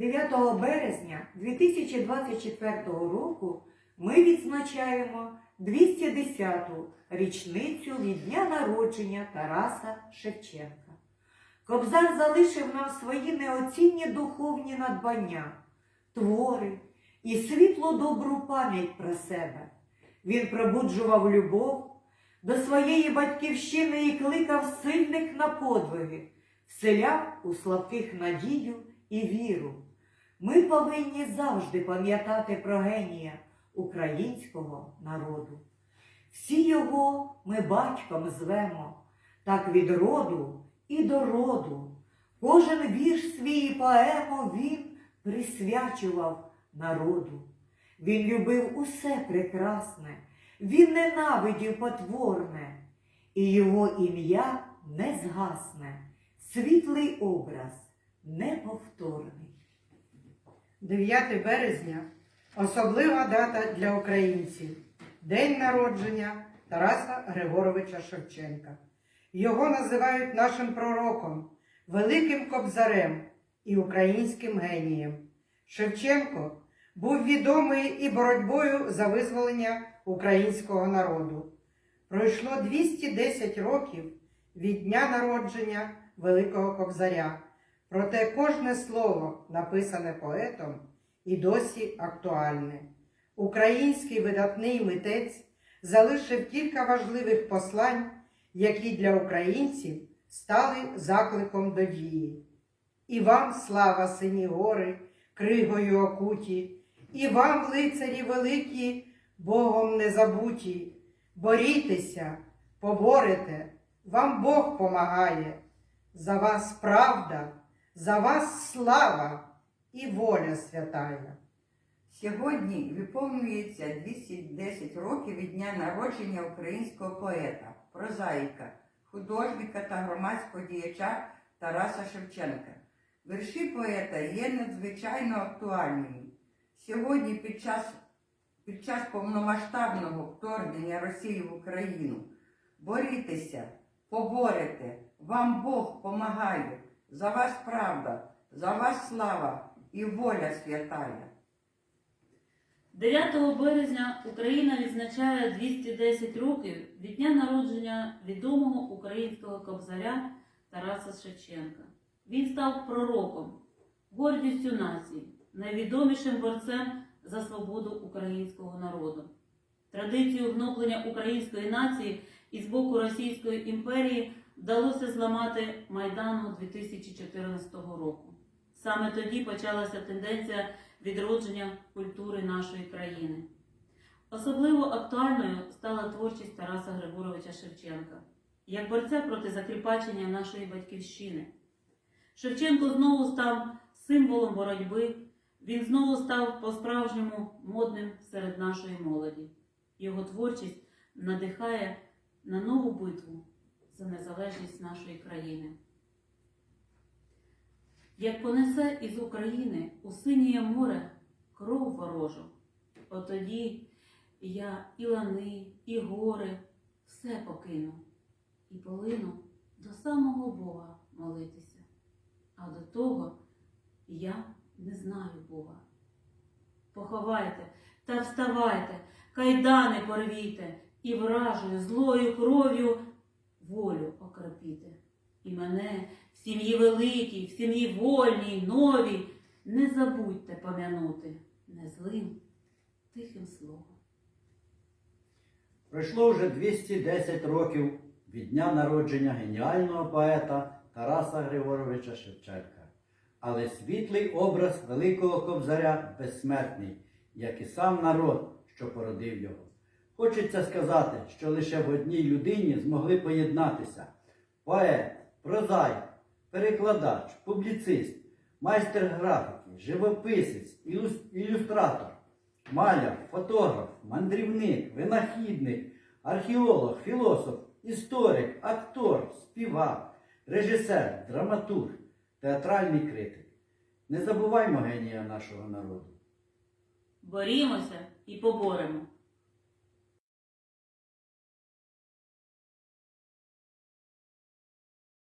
9 березня 2024 року ми відзначаємо 210-ту річницю від дня народження Тараса Шевченка. Кобзар залишив нам свої неоцінні духовні надбання, твори і світло добру пам'ять про себе. Він пробуджував любов до своєї батьківщини і кликав сильних на подвиги, вселяв у слабких надію і віру. Ми повинні завжди пам'ятати про генія українського народу. Всі його ми батьком звемо, так від роду і до роду. Кожен вірш свій поему він присвячував народу. Він любив усе прекрасне, він ненавидів потворне, і його ім'я не згасне, світлий образ неповторний. 9 березня особлива дата для українців День народження Тараса Григоровича Шевченка. Його називають нашим пророком, великим кобзарем і українським генієм. Шевченко був відомий і боротьбою за визволення українського народу. Пройшло 210 років від дня народження Великого Кобзаря. Проте кожне слово, написане поетом, і досі актуальне. Український видатний митець залишив кілька важливих послань, які для українців стали закликом до дії. І вам, слава, сині гори, кригою окуті, і вам, лицарі великі, Богом не забуті, борітеся, поборете, вам Бог помагає, за вас правда, за вас слава і воля святая. Сьогодні виповнюється 210 років від дня народження українського поета, прозаїка, художника та громадського діяча Тараса Шевченка. Вірші поета є надзвичайно актуальними. Сьогодні під час, під час повномасштабного вторгнення Росії в Україну борітеся, поборете, вам Бог помагає, за вас правда, за вас слава і воля святая. 9 березня Україна відзначає 210 років від дня народження відомого українського кобзаря Тараса Шевченка. Він став пророком, гордістю нації, найвідомішим борцем за свободу українського народу. Традицію гноблення української нації із боку Російської імперії вдалося зламати Майдану 2014 року. Саме тоді почалася тенденція відродження культури нашої країни. Особливо актуальною стала творчість Тараса Григоровича Шевченка, як борця проти закріпачення нашої батьківщини. Шевченко знову став символом боротьби, він знову став по-справжньому модним серед нашої молоді. Його творчість надихає на нову битву за незалежність нашої країни. Як понесе із України у синє море кров ворожу, отоді я і лани, і гори все покину і полину до самого Бога молитися. А до того я не знаю Бога. Поховайте та вставайте, кайдани порвіте і вражою злою кров'ю волю окропіте. І мене в сім'ї великій, в сім'ї вольній, новій, не забудьте пом'янути незлим, тихим словом. Пройшло вже 210 років від дня народження геніального поета Тараса Григоровича Шевченка. Але світлий образ Великого Кобзаря безсмертний, як і сам народ, що породив його. Хочеться сказати, що лише в одній людині змогли поєднатися поет, прозаїк, перекладач, публіцист, майстер графіки, живописець, ілюстратор, маляр, фотограф, мандрівник, винахідник, археолог, філософ, історик, актор, співак, режисер, драматург, театральний критик. Не забуваймо генія нашого народу. Борімося і поборемо.